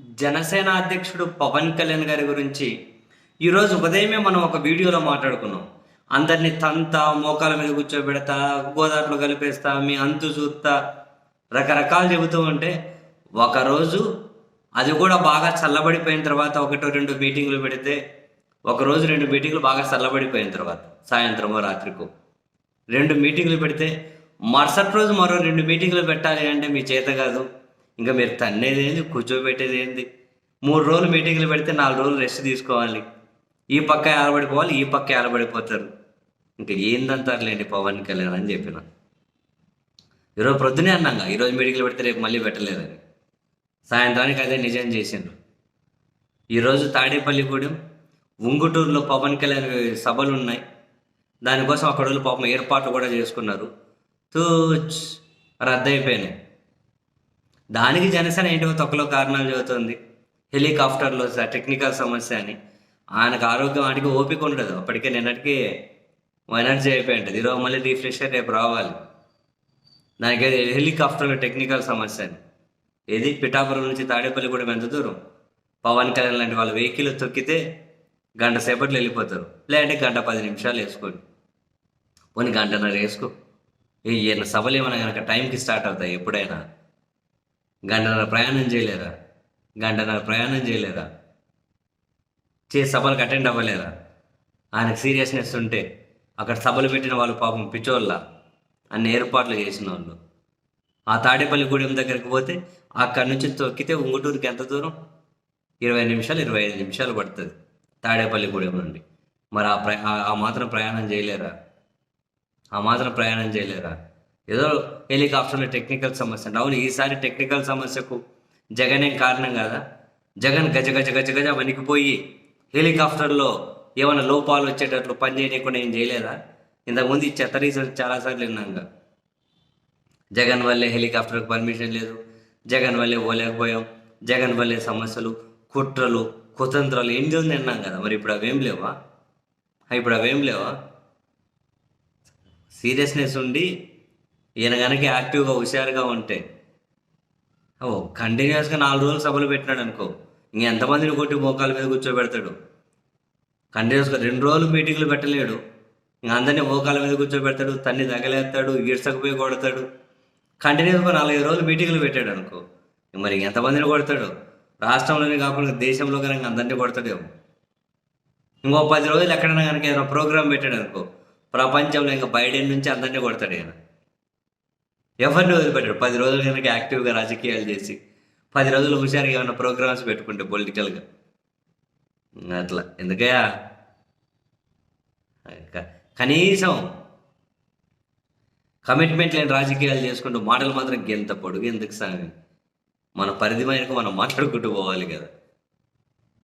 జనసేన అధ్యక్షుడు పవన్ కళ్యాణ్ గారి గురించి ఈరోజు ఉదయమే మనం ఒక వీడియోలో మాట్లాడుకున్నాం. అందరినీ తంత మోకాల మీద కూర్చోబెడతా గోదాట్లో కలిపేస్తా మీ అంతు చూస్తా రకరకాలు చెబుతూ ఉంటే ఒకరోజు అది కూడా బాగా చల్లబడిపోయిన తర్వాత ఒకటో రెండు మీటింగ్లు పెడితే ఒకరోజు రెండు మీటింగ్లు బాగా చల్లబడిపోయిన తర్వాత సాయంత్రమో రాత్రికో. రెండు మీటింగ్లు పెడితే మరుసటి రోజు మరో రెండు మీటింగ్లు పెట్టాలి అంటే మీ చేత కాదు. ఇంకా మీరు తన్నేది ఏంది? కూర్చోబెట్టేది ఏంది? మూడు రోజులు మీటింగ్లు పెడితే నాలుగు రోజులు రెస్ట్ తీసుకోవాలి. ఈ పక్క ఏలబడిపోవాలి ఈ పక్క ఏలబడిపోతారు ఇంకా ఏందంటారులేండి పవన్ కళ్యాణ్ అని చెప్పిన. ఈరోజు ప్రొద్దునే అన్నాక ఈరోజు మీటింగ్లు పెడితే రేపు మళ్ళీ పెట్టలేదని. సాయంత్రానికి అదే నిజం చేసిండ్రు. ఈరోజు తాడేపల్లిగూడెం ఉంగుటూరులో పవన్ కళ్యాణ్ సభలు ఉన్నాయి. దానికోసం అక్కడ వాళ్ళు పాపం ఏర్పాట్లు కూడా చేసుకున్నారు. తూచ్ రద్దయిపోయినాయి. దానికి జనసేన ఏంటో తొక్కలో కారణాలు చెబుతుంది? హెలికాప్టర్లో టెక్నికల్ సమస్య అని. ఆయనకు ఆరోగ్యం ఆడికి ఓపిక ఉండదు. అప్పటికే నిన్నటికి ఎనర్జీ అయిపోయి ఉంటుంది ఈరోజు మళ్ళీ రీఫ్రెష్ రేపు రావాలి. దానికి హెలికాప్టర్లో టెక్నికల్ సమస్య అని. ఏది? పిఠాపురం నుంచి తాడేపల్లి కూడా ఎంత దూరం? పవన్ కళ్యాణ్ లాంటి వాళ్ళ వెహికల్ తొక్కితే గంట సేపట్లో వెళ్ళిపోతారు. లేదంటే గంట పది నిమిషాలు వేసుకోండి. పోనీ గంటన్నర వేసుకో. ఈయన సభలు ఏమైనా కనుక టైంకి స్టార్ట్ అవుతాయి ఎప్పుడైనా? గంటన్నర ప్రయాణం చేయలేరా గంటన్నర ప్రయాణం చేయలేరా చే సభలకు అటెండ్ అవ్వలేరా ఆయనకు సీరియస్నెస్ ఉంటే అక్కడ సభలు పెట్టిన వాళ్ళు పాపం పిచ్చోళ్ళ అన్ని ఏర్పాట్లు చేసిన వాళ్ళు ఆ తాడేపల్లి గూడెం దగ్గరికి పోతే అక్కడి నుంచి తొక్కితే ఉంగుటూరుకి ఎంత దూరం? ఇరవై నిమిషాలు ఇరవై ఐదు నిమిషాలు పడుతుంది తాడేపల్లి గూడెం నుండి. మరి ఆ ప్ర ఆ మాత్రం ప్రయాణం చేయలేరా? ఆ మాత్రం ప్రయాణం చేయలేరా? ఏదో హెలికాప్టర్లో టెక్నికల్ సమస్య. అంటే అవును ఈసారి టెక్నికల్ సమస్యకు జగన్ ఏం కారణం కదా? జగన్ గజ గజ గజ గజ వణికిపోయి హెలికాప్టర్లో ఏమైనా లోపాలు వచ్చేటట్లు పని చేయకుండా ఏం చేయలేదా? ఇంతకుముందు ఈ చెత్త రీజన్ చాలాసార్లు విన్నాక జగన్ వల్లే హెలికాప్టర్కి పర్మిషన్ లేదు. జగన్ వల్లే పోలేకపోయాం. జగన్ వల్లే సమస్యలు కుట్రలు కుతంత్రాలు ఏం జరిగింది విన్నాం కదా. మరి ఇప్పుడు అవేం లేవా? ఇప్పుడు అవేం లేవా? సీరియస్నెస్ ఉండి ఈయన కనుక యాక్టివ్గా హుషారుగా ఉంటే. ఓ కంటిన్యూస్గా నాలుగు రోజులు సభలు పెట్టినాడు అనుకో. ఇంక ఎంతమందిని కొట్టి మోకాల మీద కూర్చోబెడతాడు? కంటిన్యూస్గా రెండు రోజులు మీటింగ్లు పెట్టలేడు. ఇంక అందరినీ మోకాల మీద కూర్చోబెడతాడు తన్ని తగలేస్తాడు ఈడ్చకపోయి కొడతాడు. కంటిన్యూస్గా నాలుగైదు రోజులు మీటింగ్లు పెట్టాడు అనుకో. మరి ఎంతమందిని కొడతాడు? రాష్ట్రంలోనే కాకుండా దేశంలో కనుక అందరినీ కొడతాడేమో. ఇంకో పది రోజులు ఎక్కడైనా కనుక ఏదైనా ప్రోగ్రామ్ పెట్టాడు అనుకో. ప్రపంచంలో ఇంకా బైడెన్ నుంచి అందరినీ కొడతాడు ఈయన. ఎవరిని వదిలిపెట్టారు. పది రోజులు కనుక యాక్టివ్గా రాజకీయాలు చేసి పది రోజులు హుషారుగా ఏమైనా ప్రోగ్రామ్స్ పెట్టుకుంటే పొలిటికల్గా. అట్లా. ఎందుకయ్యా? కనీసం కమిట్మెంట్ లేని రాజకీయాలు చేసుకుంటూ మాటలు మాత్రం గెంత పొడుగు. ఎందుకు సాగి మన పరిధి మేరకు మనం మాట్లాడుకుంటూ పోవాలి కదా.